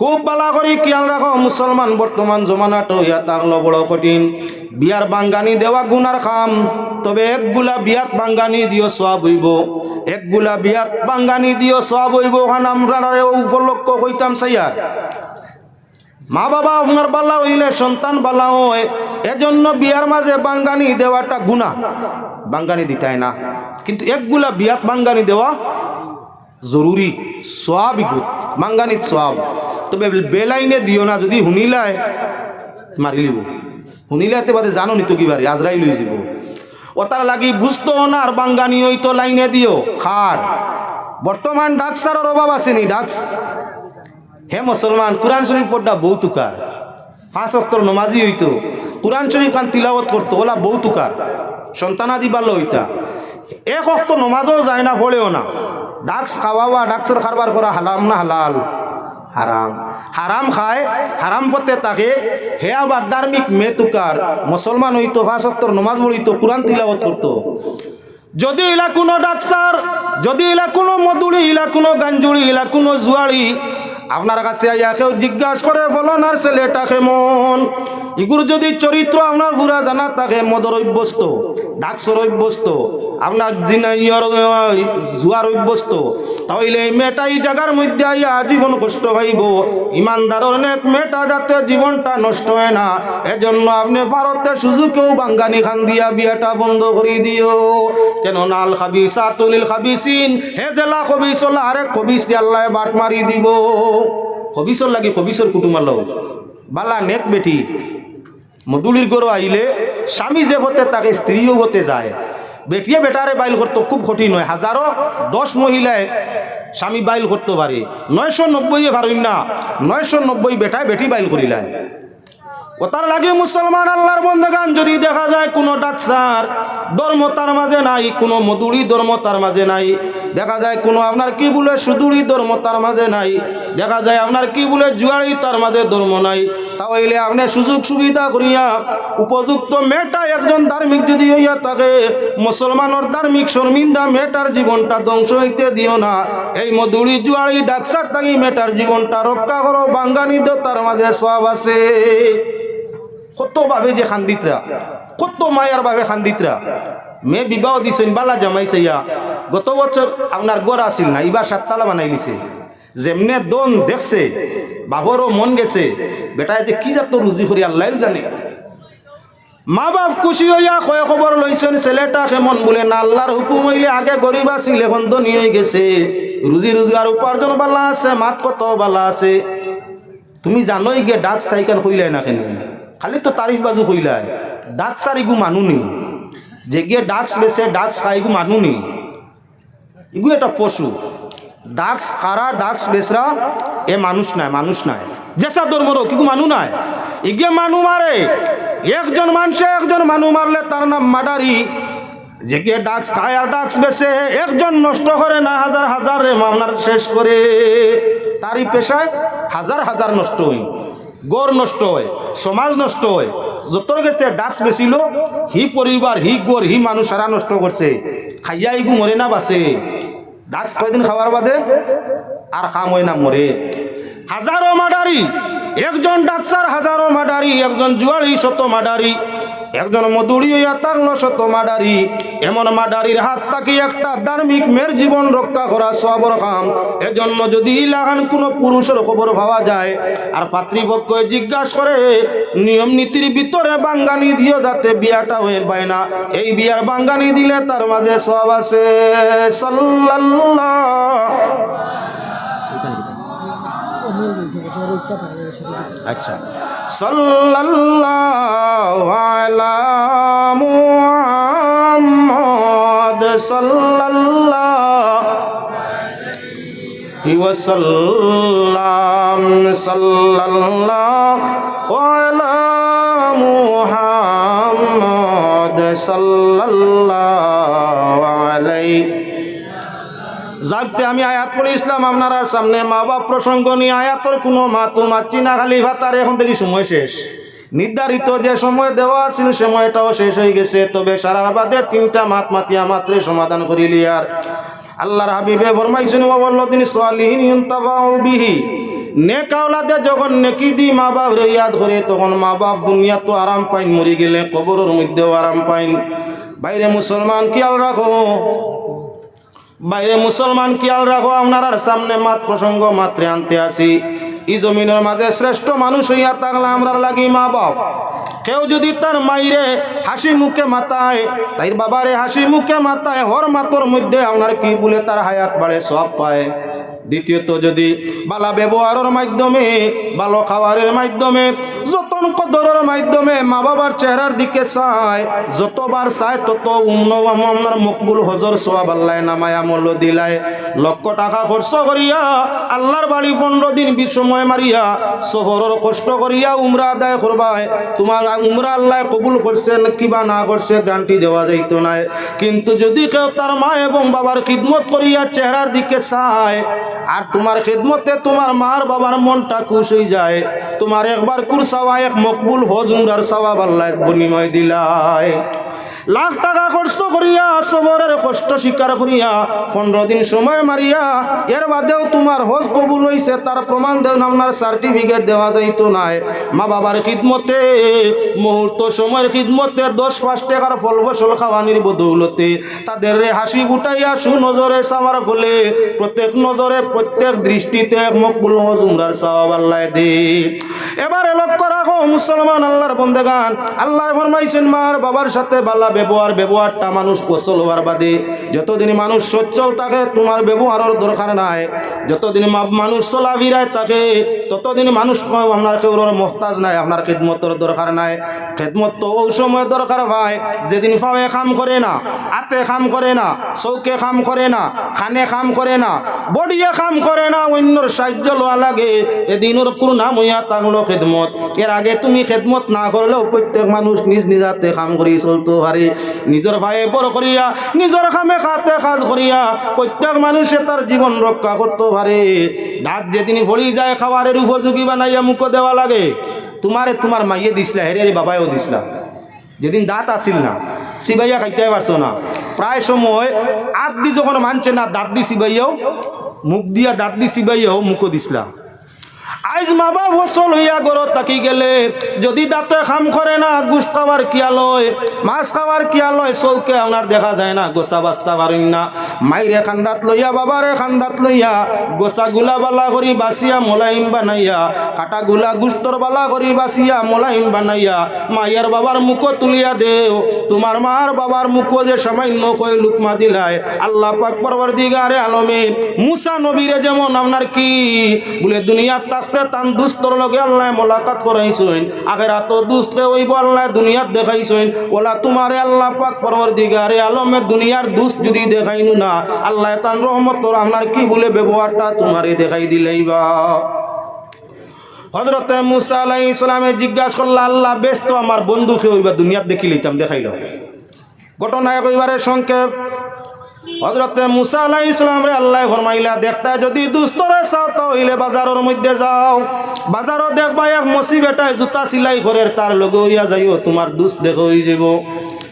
খুব বালা করি খেয়াল রাখো, মুসলমান বর্তমান জমানাটো ইয়া তাগলো বড় কঠিন। বিয়ার বাঙ্গানি দেওয়া গুনার খাম, তবে একগুলা বিয়াত বাঙ্গানি দিও সব হইব। একগুলা বিয়াত বাঙ্গানি দিও সব হইব, ওখান আমরা উপলক্ষ হইতাম সাইয়ার। মা বাবা, আপনার বালা হইলে সন্তান বালা হয়, এজন্য বিয়ার মাঝে বাঙ্গানি দেওয়াটা গুণা বাঙ্গানি দিতাই না। কিন্তু একগুলা বিয়াত বাঙ্গানি দেওয়া জরুরি সোয়াবই গুড বাঙ্গানিত সোয়াব তবে বেলাইনে দিও না, যদি শুনিলায় মারি লিব। শুনিলাতে বাদে জানো নিত কিবারে আজরাই লই যাব। ও তার লাগি বুঝতো না আর বাঙ্গানি হইতো লাইনে দিও খার বর্তমান ডাক্সারের অভাব আসেনি ডাক্স হে মুসলমান কোরআন শরীফ পড়টা বউ তুকার পাঁচ অক্টর নমাজি হইতো কোরআন শরীফ খান তিলাওয়াত করতো ওলা বউ তুকার সন্তানাদি বাল্য হইতা এক অক্ত নমাজও যায় না পড়েও না। ডাক্স খাওয়াবা ডাক্সের খারবার করা হালাম না হালাল? হারাম। হারাম খায়, হারাম পথে তাকে হে আবার ধার্মিক মে তুকার মুসলমান হইতো অক্টর নমাজ পড়িতো, কোরআন তিলাওয়াত করতো। যদি ইলা কোনো ডাক্তার যদি ইলা কোনো মধুরি ইলা কোনো গাঞ্জুড়ি ইলা কোনো জুয়াড়ি আপনার কাছে আইয়া কেউ জিজ্ঞাসা করে ফলনার ছেলেটা কেমন? ইগুর যদি চরিত্র আপনার পুরা জানা তাকে মদর অভ্যস্ত, ডাক্সর অভ্যস্ত আপনার জুয়ার অভ্যস্ত। তাহলে এই মেয়েটা এই জায়গার মধ্যে আইয়া জীবন কষ্ট পাইব। ইমানদারের অনেক মেয়েটা যাতে জীবনটা নষ্ট হয় না, এজন্য আপনি ভারতে সুযোগেও বাঙ্গানি খান দিয়া বিয়াটা বন্ধ করে দিও। কেন নাল খাবি সাতুলিল খাবিসিন, হে জেলা খবিসলা, আরে খবিস আল্লাহ বাট মারি দিব। খবিসর লাগি খবিসর কুটুমালো বালা নেক বেটি। মধুলির গরু আইলে স্বামী যে হতে, তাকে স্ত্রীও হতে যায়। বেটিয়ে বেটারে বাইল করতো, খুব কঠিন হয়। হাজারো দশ মহিলায় স্বামী বাইল করতে পারে। নয়শো নব্বই পারুন না, নয়শো নব্বই বেটায় বেটি বাইল করিলায়। ও তার লাগে মুসলমান আল্লাহর বন্ধগান যদি দেখা যায় কোনো ডাক্তার, ধর্ম তার মাঝে নাই, কোনো মধুরি ধর্ম তার মাঝে নাই দেখা যায় কোনো আপনার কি বলে সুদুরি ধর্ম তার মাঝে নাই। দেখা যায় আপনার কি বলে জুয়ারি তার মাঝে ধর্ম নাই। তাহলে আপনি সুযোগ সুবিধা করিয়া উপযুক্ত মেয়েটা একজন ধার্মিক যদি হইয়া থাকে, মুসলমানের ধার্মিক শর্মিন্দা মেয়েটার জীবনটা ধ্বংস হইতে দিও না। এই মধুরি জুয়ারি ডাক্তার থাকি মেয়েটার জীবনটা রক্ষা করো বাঙ্গানি দো তার মাঝে সব আছে। কতভাবে যে খান্দিতরা, কত মায়ার ভাবে খান্দিতরা। মেয়ে বিবাহ দিছেন বালা জামাইছে ইয়া। গত বছর আপনার গড় আসিল না এবার সাততলা বানাই নিছে। যেমনে দন দেখছে বাবরও মন গেছে বেটায় যে কি যাত রুজি করি আল্লাহ জানে। মা বাপ খুশি হইয়া কয় খবর লইছেন, ছেলেটা কেমন বলে না, আল্লাহর হুকুম হইলে আগে গরিব আছিল, এখন ধনী হয়ে গেছে। রুজি রোজগার উপার্জন বালা আছে, মাত কত বালা আছে। তুমি জানোই গে, ডাক চাইকান কইলাই না কেন? খালি তো তারিফ বাজু কইলাই ডাক সার ইগু মানুনি যে গিয়ে ডাক্স বেছে ডাক্স খাই ইগু মানুনি ইগু একটা পশু। ডাক্স খারা ডাক্স বেসরা এ মানুষ নাই মানুষ নাই। যেসা ধর্মর কিগু মানু নাই। ইগে মানু মারে একজন মানুষে একজন মানু মারলে তার নাম মাডারি যে ডাক্স খায় আর ডাক্স বেছে একজন নষ্ট করে না হাজার হাজার রে মামলার শেষ করে তারই পেশায় হাজার হাজার নষ্ট হই গড় নষ্ট হয়, সমাজ নষ্ট হয়। যতর গেছে ডাক্স বেছিল হি পরিবার, হি গড় হি মানুষ সারা নষ্ট করছে। খাইয়া ইগু মরে না বাসে ডাক্স কয়দিন খাওয়ার বাদে আর কাম হয় না মরে। হাজারো মাডারি, একজন ডাক্তার হাজারো মাডারি, একজন জুয়ারি শত মাডারি। একজন মধুরি হইয়া তাকলো শত মাডারি। এমন মাডারির হাত তাকি একটা ধার্মিক মেয়ের জীবন রক্ষা করা সবর কাম। এজন্য যদি ইলাহান কোনো পুরুষের খবর পাওয়া যায়, আর পাতৃপক্ষ জিজ্ঞাসা করে, নিয়ম নীতির ভিতরে বাঙ্গানি দিও যাতে বিয়াটা হয়ে পায় না। এই বিয়ার বাঙ্গানি দিলে তার মাঝে সব আছে। সাল্লাল্লাহ। আচ্ছা। সাল্লাল্লাহু সাল্লাল্লাহু ওয়াসাল্লাম। সাল্লাল্লাহু আলা মুহাম্মদ সাল্লাল্লাহু আলাইহি যাকতে আমি আয়াত পড়ে ইসলাম আপনার সামনে মা বাপ প্রসঙ্গ নিয়ে আয়াতর কোনো মাতু মাচ্ছি না খালি ভাতার এখন দেখি সময় শেষ। নির্ধারিত যে সময় দেওয়া ছিল সময়টাও শেষ হয়ে গেছে, তবে সারা বাদে তিনটা মাত মাতিয়া মাত্রে সমাধান করিলি আর আল্লাহর হাবিবে ফরমাইছেন ও বলল তিনি সোয়ালিহীন বিহি নেকাওলাদে যখন নেকি দি মা বাপ রে ইয়াদ করে, তখন মা বাপ দুনিয়া তো আরাম পাইন, মরি গেলে কবরের মধ্যেও আরাম পাইন। বাইরে মুসলমান খেয়াল রাখো বাইরে মুসলমান খেয়াল রাখো, আপনার সামনে মাত প্রসঙ্গ মাত্রে আনতে আসি। এই জমিনের মাঝে শ্রেষ্ঠ মানুষ হইয়া থাকলে আমরা লাগি মা বাপ কেউ যদি তার মাইরে হাসি মুখে মাতায় তাই বাবারে হাসি মুখে মাতায়, হর মাতর মধ্যে আপনার কি বলে তার হায়াত বাড়ে, সব পায়। দ্বিতীয়ত যদি বালা ব্যবহারের মাধ্যমে ভালো খাবারের মাধ্যমে, যতন কদরের মাধ্যমে মা বাবার চেহারার দিকে চায়, যতবার চায় তত উন্ন আপনার মকবুল হজর সোয়াব আল্লাহ নামায় আমল দিলায়। লক্ষ টাকা খরচ করিয়া, আল্লাহর বাড়ি পনেরো দিন বিসময় মারিয়া শহরের কষ্ট করিয়া উমরা আদায় করবায়। তোমার উমরা আল্লাহ কবুল করছেন কিবা না করছে গ্রান্টি দেওয়া যাইতো না কিন্তু যদি কেউ তার মা এবং বাবার খিদমত করিয়া চেহারার দিকে চায় আর তোমার খেদমতে তোমার মার বাবার মনটা খুশ হয়ে যায়। তোমার একবার কুরসাওয়া এক মকবুল হজুমরার উমরার সাওয়া আল্লাহ বিনিময় দিলায়। লাখ টাকা খরচ করিয়া, সবরের কষ্ট স্বীকার করিয়া, পনেরো দিন সময় মারিয়া, এর বাদেও তোমার হজ কবুল হইছে, তার প্রমাণ দেন আপনার সার্টিফিকেট দেওয়া যাইতো নাই। মা বাবার খিদমতে, মুহূর্ত সময়ের খিদমতে, দশ পাঁচ টাকার ফল ফসল খাওয়ানির বদৌলতে, তাদের রে হাসি ফুটাইয়া সুনজরে চাওয়ার ফলে, প্রত্যেক নজরে, প্রত্যেক দৃষ্টিতে এক মকবুল হজ উমরার সাওয়াব আল্লাহ দে। এবারে লক্ষ্য রাখো, মুসলমান আল্লাহর বন্দেগান, আল্লাহ ফরমাইছেন মার বাবার সাথে বালা ব্যবহার, ব্যবহারটা মানুষ গোসল হওয়ার বাদে যতদিন মানুষ সচ্ছল থাকে, তোমার ব্যবহারের দরকার নাই। যতদিন মানুষ চলাফিরায় থাকে, ততদিন মানুষ আপনার কেউর মহতাজ নাই, আপনার খেদমতর দরকার নাই। খেদমত তো ওই সময় দরকার ভাই, যেদিন ফাওয়ে কাম করে না হাতে কাম করে না, চৌকে কাম করে না, খানে কাম করে না, বডিয়ে কাম করে না, অন্যর সাহায্য লওয়া লাগে, এদিনের কোনো নাম হইয়া থাকল খেদমত। এর আগে তুমি খেদমত না করলেও প্রত্যেক মানুষ নিজ নিজাতে কাম করি চলতে পারে নিজের ভাইয়ে বড় করিয়া, নিজের কামে খাতে কাজ করিয়া প্রত্যেক মানুষে তার জীবন রক্ষা করতে পারে। দাঁত যেদিন ভরি যায়, খাবারের উপযোগী বানাইয়া মুখ দেওয়া লাগে। তোমারে তোমার মাইয়ে দিসলা হেরে হেরে বাবাইও দিসলা যেদিন দাঁত আসিল না, সিবাইয়া খাইতে পারছ না। প্রায় সময় আত দি যখন মানছে না, দাঁত দি সিবাইয়াও, মুখ দিয়া দাঁত দি সিবাইয়াও মুখও দিসলা আইজ মা বাপ ফসল হইয়া গরত থাকি গেলে, যদি দাঁতে খাম করে না, গুস খাবার কিয়া লয় মাছ খাবার কিয়া লয় চৌকে আপনার দেখা যায় না, গোসা বাস্তা পারেন না। মাইরে খান্দাত লইয়া বাবারে খান্দাত লইয়া, গোসা গুলা বালা করি বাসিয়া মোলাইম বানাইয়া, কাটা গুলা গুস্তর বালা করি বাসিয়া মোলাইম বানাইয়া মাইয়ার বাবার মুখ তুলিয়া দেও। তোমার মার বাবার মুখ যে সামান্য কই লুকমা দিলায় আল্লাহ পাক পরবর দিগারে আলমে, মুসা নবীরে যেমন আপনার কি? বলে দুনিয়ার থাকতে তান দুস্তর লগে আল্লাহ মোলাকাত করাইছেন। আগের এত দুস্তরে ওইব আল্লাহ দুনিয়াত দেখাইছেন। ওলা তোমারে আল্লাহ পাক পরবর দিগারে আলমে দুনিয়ার দুষ্ট যদি দেখাইনু না, আল্লাহ তান রহমত তোর আপনার কি বলে ব্যবহারটা তোমারে দেখাই দিলেই বা হজরতে মুসা আলাই ইসলামে জিজ্ঞাসা করল, আল্লাহ, বেশ তো আমার বন্ধুকে ওইবার দুনিয়াত দেখি লইতাম দেখাইল। ঘটনা কইবারে সংক্ষেপ। হজরতে মুসা আলাই ইসলাম রে আল্লাহ ফরমাইলা, দেখতা যদি দুস্তরে চাও তাহলে বাজারের মধ্যে যাও। বাজারও দেখবা এক মসি বেটায় জুতা সিলাই করে তার লগে হইয়া যাইও, তোমার দুষ্ট দেখো হয়ে যাব।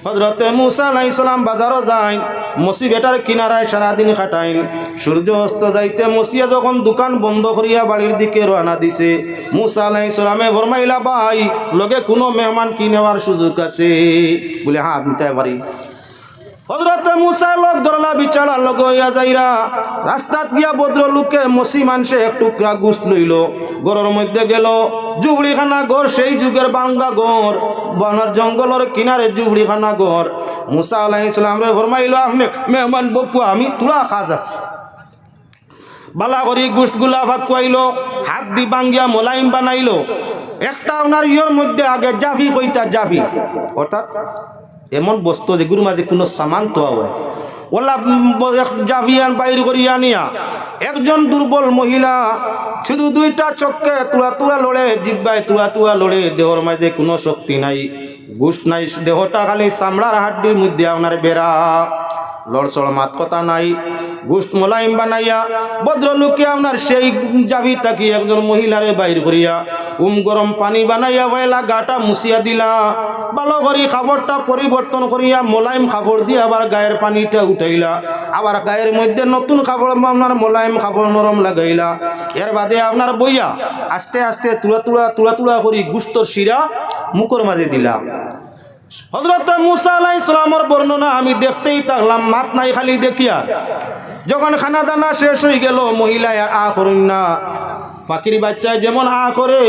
হজরতে মুসা আলাই ইসলাম বাজারও যায় মসি বেটার কিনারায় সারাদিন কাটাইন। সূর্য অস্ত যাইতে মসিয়া যখন দোকান বন্ধ করিয়া বাড়ির দিকে রওনা দিছে, মুসা আলাই ইসলামে ফরমাইলা, ভাই, লগে কোনো মেহমান কি নেওয়ার সুযোগ আছে? বলে হ্যাঁ নিতে পারি। হজরতে মুসা লোক ধরলা বিচারা লগ হইয়া যাইরা রাস্তাত গিয়া ভদ্র লোকে মসি মানসে এক টুকরা গুস্ত লইল। গড়ের মধ্যে গেল। জুবড়িখানা ঘর, সেই যুগের বাঙ্গা ঘর, বনের জঙ্গলের কিনারে জুবড়িখানা ঘর। মুসা আলাহ ইসলাম রে ফরমাইল আপনি মেহমান বকু, আমি তুলা খাজ আছে। বালা করি গুলা ভাগ কুয়াইল হাত দি বাঙ্গিয়া মোলাইম বানাইলো। একটা ওনার ইয়র মধ্যে আগে জাফি কইতা জাফি। অর্থাৎ এমন বস্তু যেগুলোর মাঝে কোনো সামান তোয়া হয় জাভিয়ান বাইর করিয়া নিয়া একজন দুর্বল মহিলা শুধু দুইটা চক্কে তুলা তুলা লড়ে, জিব্বায় তুলা তুলা লড়ে, দেহর মাঝে কোনো শক্তি নাই গুস নাই, দেহটা খালি চামড়ার হাড্ডির মধ্যে আপনার বেড়া। লড়চড় মাত কথা নাই, গোস্ত মোলাইম বানাইয়া ভদ্রলোককে আপনার সেই জাভিটাকে একজন মহিলারে বাইর করিয়া, উম গরম পানি বানাইয়া হইলা গাটা মুছিয়া দিলা, ভালো করি খাবারটা পরিবর্তন করিয়া মোলাইম খাবার দিয়ে আবার গায়ের পানিটা উঠাইলা, আবার গায়ের মধ্যে নতুন কাপড় আপনার মোলায়েম কাপড় নরম লাগাইলা, এর বাদে আপনার বইয়া আস্তে আস্তে তুলা তুলা তুলা তুলা করি গুস্তর শিরা মুখর মাঝে দিলা। হজরত মুসা ইসলামর বর্ণনা আমি দেখতেই থাকলাম, মাত নাই খালি দেখিয়া। যখন খানা দানা শেষ হয়ে গেল, মহিলায় আর আ করুন না। পাখির বাচ্চায় যেমন আ করে,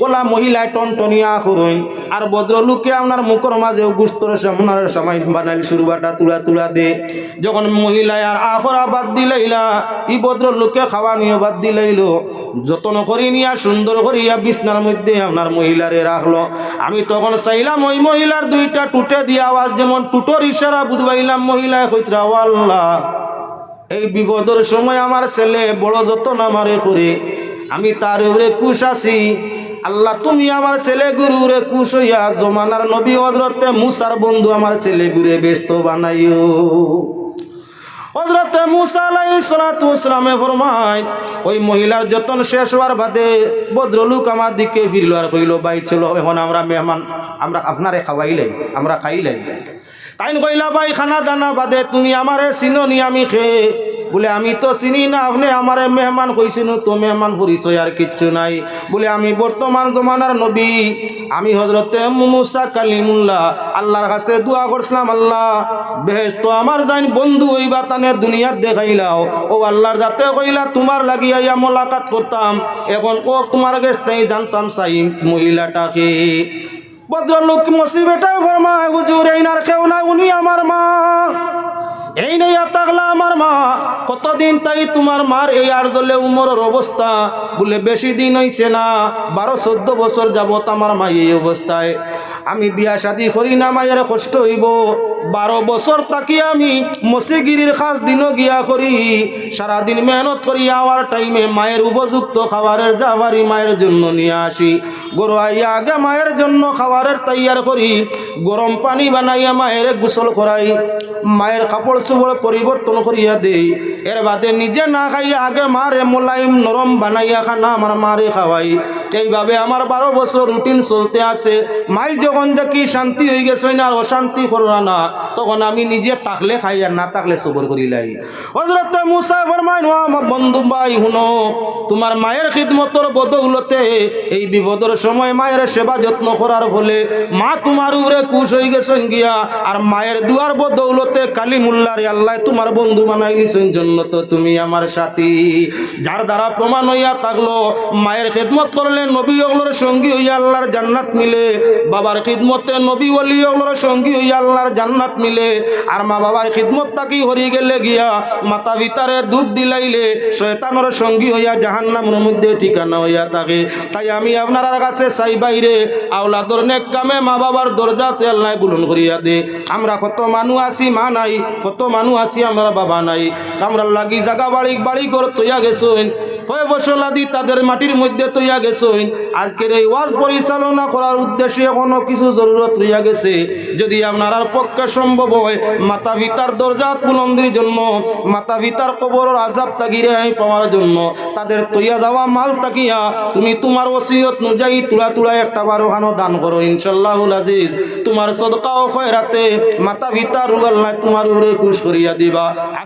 ওলা মহিলায় টনটনি আ করুন। আর ভদ্রলোকে আপনার মুখর মাঝেও গুস্তর সামনার সময় বানাইল শুরুবাটা তুলা তুলা দে। যখন মহিলায় আর আ করা বাদ দিলাইলা, ই ভদ্রলোকে খাওয়া নিয়ে বাদ দিলাইল। যতন করি নিয়া, সুন্দর করিয়া বিছনার মধ্যে আপনার মহিলারে রাখল। আমি তখন চাইলাম, ওই মহিলার দুইটা টুটে দিয়ে আওয়াজ যেমন টুটোর ইশারা বুধবাইলাম মহিলায় কইতরা "ও আল্লাহ। এই বিপদের সময় আমার ছেলে বড় যতন আমারে করে। আমি তার উপরে কুশ আছি। আল্লাহ, তুমি আমার ছেলে গুরুরে কুশ হইয়া জমানার নবী হজরতে মুসার বন্ধু আমার ছেলে গুরে ব্যস্ত বানাইও। হজরতে মুসা আলাইসালামে ফরমায়, ওই মহিলার যতন শেষ হওয়ার বাদে ভদ্রলোক আমার দিকে ফিরল আর কইল ভাই, চলো, এখন আমরা মেহমান, আমরা আপনারে খাওয়াইলাই আমরা খাইলাই তাই কইলা ভাই, খানা দানা বাদে তুমি আমারে চিননি আমি খেয়ে বলে, আমি তো চিনি না, আপনি আমারে মেহমান কইছেন, তো মেহমান পরিচয় আর কিচ্ছু নাই। বলে, আমি বর্তমান জমানার নবী, আমি হজরতে মুসা কালিমুল্লাহ, আল্লাহর কাছে দোয়া করছিলাম, আল্লাহ বেশ তো আমার যাইন বন্ধু হইবা তানে দুনিয়াত দেখাইলাও। ও আল্লাহর যাতে কইলা, তোমার লাগিয়া ইয়া মোলাকাত করতাম, এখন ও তোমার কাছে জানতাম সাই মহিলাটাকে। ভদ্রলোক মসিবেটা ফরমায়, হুজুর, এই নার কেউ না উনি আমার মা। এই নেই তাকলা আমার মা, কতদিন তাই তোমার মার এই আর দলে উমরের অবস্থা? বলে বেশি দিন হইছে না, বারো চোদ্দ বছর যাবত আমার মা এই অবস্থায়। আমি বিয়া শাদি করি না, মায়ের কষ্ট হইব। বারো বছর তাকি আমি মসিগিরির খাস দিনও গিয়া করি। সারাদিন মেহনত করি, আওয়ার টাইমে মায়ের উপযুক্ত খাবারের যাবারি মায়ের জন্য নিয়ে আসি। গরু আইয়া আগে মায়ের জন্য খাবারের তৈয়ার করি। গরম পানি বানাইয়া মায়ের গোসল করাই। মায়ের কাপড় চোপড় পরিবর্তন করিয়া দেই। এর বাদে নিজে না খাইয়া আগে মারে মোলাইম নরম বানাইয়া খানা আমার মারে খাওয়াই। এইভাবে আমার বারো বছর রুটিন চলতে আছে। মাই যখন দেখি শান্তি হয়ে গেছে না, অশান্তি করলা না। তখন আমি নিজে তাকলে খাই আর না তাকলে সবর করিলাই হজরত মুসা ফরমাই নো আমার বন্ধু ভাই, শুনো, তোমার মায়ের খিদমতর বদৌলতে এই বিপদের সময় মায়ের সেবা যত্ন করার ফলে মা তোমার উপরে কুশ হয়ে গেছেন গিয়া, আর মায়ের দুয়ার বদৌলতে কালী মুল্লারে আল্লাহ তোমার বন্ধু বানাই নিছেন জন্য তো তুমি আমার সাথী। যার দ্বারা প্রমাণ হইয়া থাকল, মায়ের খেদমত করলে নবী ওগুলোর সঙ্গী হইয়া আল্লাহর জান্নাত মিলে, বাবার খিদমতে নবী অলি ওগুলোর সঙ্গী হইয়া আল্লাহর জান্নাত মিলে। আর মা বাবার খিদমত তাকি হরি গেলে গিয়া মাতা পিতারে দুধ দিলাইলে শয়তানোর সঙ্গী হইয়া জাহান্নামের মধ্যে ঠিকানা হইয়া থাকে। তাই আমি আপনার কাছে চাই বাইরে। আওলাদর নেক কামে মা বাবার দরজাতে নাই বুলন করিয়া দে। আমরা কত মানুষ আছি, মা নাই। কত মানুষ আছি, আমরা বাবা নাই। আমরা লাগি জাগা বাড়ি বাড়ি করে তৈয়া গেছেন আদি তাদের মাটির মধ্যে তৈয়া গেছেন। আজকের এই ওয়াজ পরিচালনা করার উদ্দেশ্যে কোনো কিছু জরুরত রইয়া গেছে। যদি আপনার পক্ষে সম্ভব হয়, মাতা পিতার দরজা বুলন্দির জন্য, মাতা পিতার কবরের আজাব তাগিরে পাওয়ার জন্য, তাদের তৈয়া যাওয়া মাল তাকিয়া তুমি তোমার ওসিয়ত অনুযায়ী তুলা তুলা একটা বারোখানো দান করো, ইনশাল্লাহুল আজিজ। তোমার সদকাও খয়রাতে মাতা পিতার আল্লাহ তোমার উড়ে খুশ করিয়া দিবা।